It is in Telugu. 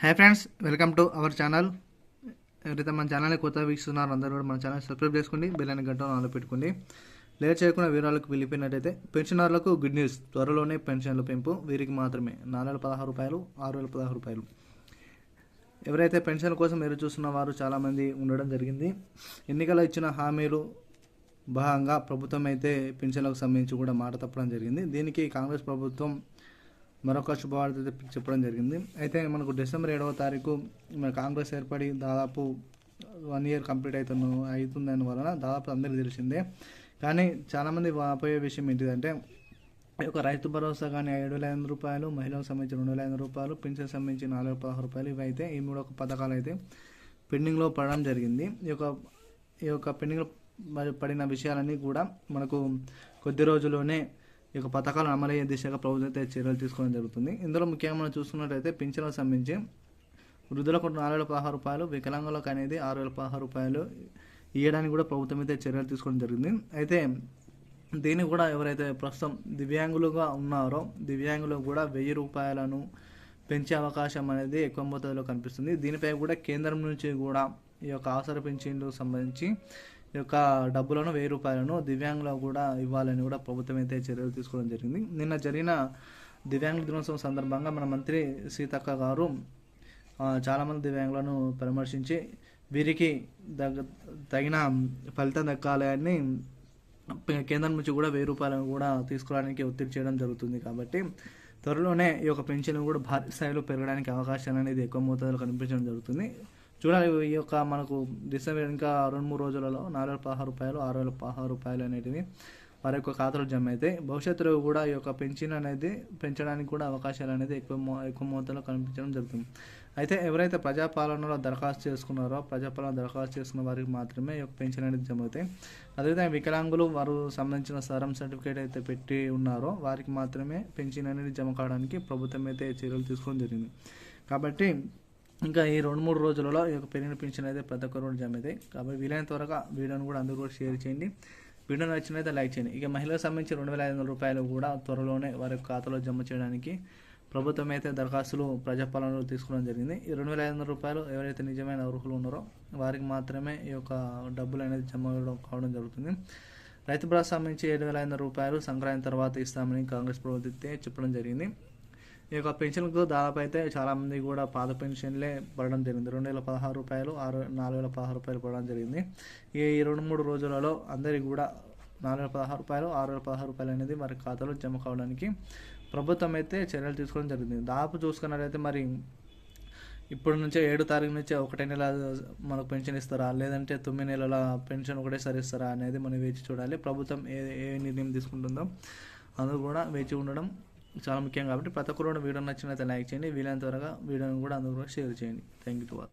Hi friends welcome to our channel ఎవరైతే మన ఛానల్ని కొత్త వీక్షిస్తున్నారు అందరూ కూడా మన ఛానల్ సబ్స్క్రైబ్ చేసుకోండి బిల్లని అని గంట ఆన్లో పెట్టుకోండి. లేట్ చేయకుండా వీరాలకు వెళ్ళిపోయినట్టయితే పెన్షనర్లకు గుడ్ న్యూస్ త్వరలోనే పెన్షన్ల పెంపు వీరికి మాత్రమే. నాలుగు వేల పదహారు రూపాయలు ఆరు వేల పదహారు రూపాయలు. ఎవరైతే పెన్షన్ కోసం ఎదురు చూస్తున్న వారు చాలామంది ఉండడం జరిగింది. ఎన్నికల ఇచ్చిన హామీలు భాగంగా ప్రభుత్వం అయితే పెన్షన్లకు సంబంధించి కూడా మాట తప్పడం జరిగింది. దీనికి కాంగ్రెస్ ప్రభుత్వం మరొక శుభవార్త చెప్పడం జరిగింది. అయితే మనకు డిసెంబర్ ఏడవ తారీఖు మన కాంగ్రెస్ ఏర్పడి దాదాపు వన్ ఇయర్ కంప్లీట్ అవుతున్న అవుతుందని వలన దాదాపు అందరికీ తెలిసిందే. కానీ చాలామంది వాపోయే విషయం ఏంటిదంటే ఈ యొక్క రైతు భరోసా కానీ ఏడు వేల ఐదు రూపాయలు మహిళలకు సంబంధించి రెండు వేల ఐదు రూపాయలు పెన్షన్ సంబంధించి నాలుగు వేల పదహారు రూపాయలు ఇవి అయితే ఈ మూడు ఒక పథకాలు అయితే పెండింగ్లో పడడం జరిగింది. ఈ యొక్క ఈ యొక్క పెండింగ్లో పడిన విషయాలన్నీ కూడా మనకు కొద్ది రోజుల్లోనే ఈ యొక్క పథకాలను అమలయ్యే దిశగా ప్రభుత్వం అయితే చర్యలు తీసుకోవడం జరుగుతుంది. ఇందులో ముఖ్యంగా మనం చూసుకున్నట్లయితే పింఛన్లకు సంబంధించి వృద్ధులకు నాలుగు వేల పదహారు రూపాయలు వికలాంగులకు అనేది ఆరు వేల పదహారు రూపాయలు ఇవ్వడానికి కూడా ప్రభుత్వం అయితే చర్యలు తీసుకోవడం జరిగింది. అయితే దీన్ని కూడా ఎవరైతే ప్రస్తుతం దివ్యాంగులుగా ఉన్నారో దివ్యాంగులకు కూడా వెయ్యి రూపాయలను పెంచే అవకాశం అనేది ఎక్కువ మోతాదులో కనిపిస్తుంది. దీనిపై కూడా కేంద్రం నుంచి కూడా ఈ యొక్క అవసర పెన్షన్లకు సంబంధించి యొక్క డబ్బులను వెయ్యి రూపాయలను దివ్యాంగులకు కూడా ఇవ్వాలని కూడా ప్రభుత్వం అయితే చర్యలు తీసుకోవడం జరిగింది. నిన్న జరిగిన దివ్యాంగుల దినోత్సవం సందర్భంగా మన మంత్రి సీతక్క గారు చాలామంది దివ్యాంగులను పరామర్శించి వీరికి దగ్గ తగిన ఫలితం దక్కాలని కేంద్రం నుంచి కూడా వెయ్యి రూపాయలను కూడా తీసుకోవడానికి ఒత్తిడి చేయడం జరుగుతుంది కాబట్టి త్వరలోనే ఈ యొక్క పెన్షన్ కూడా భారీ స్థాయిలో పెరగడానికి అవకాశాలు అనేది ఎక్కువ మోతాదులో కనిపించడం జరుగుతుంది. చూడాలి ఈ యొక్క మనకు డిసెంబర్ ఇంకా రెండు మూడు రోజులలో నాలుగు వేల పదహారు రూపాయలు ఆరు వేల పదహారు రూపాయలు అనేటివి వారి యొక్క ఖాతాలు జమ అవుతాయి భవిష్యత్తులో కూడా ఈ యొక్క పెన్షన్ అనేది పెంచడానికి కూడా అవకాశాలు అనేది ఎక్కువ మో ఎక్కువ మోతాదులో కనిపించడం జరుగుతుంది. అయితే ఎవరైతే ప్రజాపాలనలో దరఖాస్తు చేసుకున్నారో ప్రజాపాలన దరఖాస్తు చేసుకున్న వారికి మాత్రమే ఈ యొక్క పెన్షన్ అనేది జమ అవుతాయి. అదేవిధంగా వికలాంగులు వారు సంబంధించిన సరం సర్టిఫికేట్ అయితే పెట్టి ఉన్నారో వారికి మాత్రమే పెన్షన్ అనేది జమ కావడానికి ప్రభుత్వం అయితే చర్యలు తీసుకోవడం జరిగింది. కాబట్టి ఇంకా ఈ రెండు మూడు రోజులలో ఈ యొక్క పెరిగిన పెన్షన్ అయితే ప్రతి ఒక్కరు కూడా జమ అవుతాయి కాబట్టి వీలైనంత త్వరగా వీడియోని కూడా అందరూ కూడా షేర్ చేయండి. వీడియో నచ్చినైతే లైక్ చేయండి. ఇక మహిళలకు సంబంధించి రెండు వేల ఐదు వందల రూపాయలు కూడా త్వరలోనే వారి యొక్క ఖాతాలో జమ చేయడానికి ప్రభుత్వం అయితే దరఖాస్తులు ప్రజాపాలనలో తీసుకోవడం జరిగింది. ఈ రెండు వేల ఐదు వందల రూపాయలు ఎవరైతే నిజమైన అర్హులు ఉన్నారో వారికి మాత్రమే ఈ యొక్క డబ్బులు అనేది జమ కావడం జరుగుతుంది. రైతు భరోసా సంబంధించి ఏడు వేల ఐదు వందల రూపాయలు సంక్రాంతి తర్వాత ఇస్తామని కాంగ్రెస్ ప్రభుత్వం చెప్పడం జరిగింది. ఈ యొక్క పెన్షన్కు దాదాపు అయితే చాలామంది కూడా పాత పెన్షన్లే పడడం జరిగింది. రెండు వేల పదహారు రూపాయలు ఆరు నాలుగు వేల పదహారు రూపాయలు పడడం జరిగింది. ఈ రెండు మూడు రోజులలో అందరికీ కూడా నాలుగు వేల పదహారు రూపాయలు ఆరు వేల పదహారు రూపాయలు అనేది మరి ఖాతాలో జమ కావడానికి ప్రభుత్వం అయితే చర్యలు తీసుకోవడం జరిగింది. దాదాపు చూసుకున్నట్లయితే మరి ఇప్పటి నుంచే ఏడు తారీఖు నుంచే ఒకటే నెల మనకు పెన్షన్ ఇస్తారా? లేదంటే తొమ్మిది నెలల పెన్షన్ ఒకటేసారి ఇస్తారా అనేది మనం వేచి చూడాలి. ప్రభుత్వం ఏ ఏ నిర్ణయం తీసుకుంటుందో అందుకు కూడా వేచి ఉండడం చాలా ముఖ్యం కాబట్టి ప్రతి ఒక్కరు కూడా వీడియో నచ్చినైతే లైక్ చేయండి. వీలైనంత త్వరగా వీడియోని కూడా అందరూ కూడా షేర్ చేయండి. Thank you to all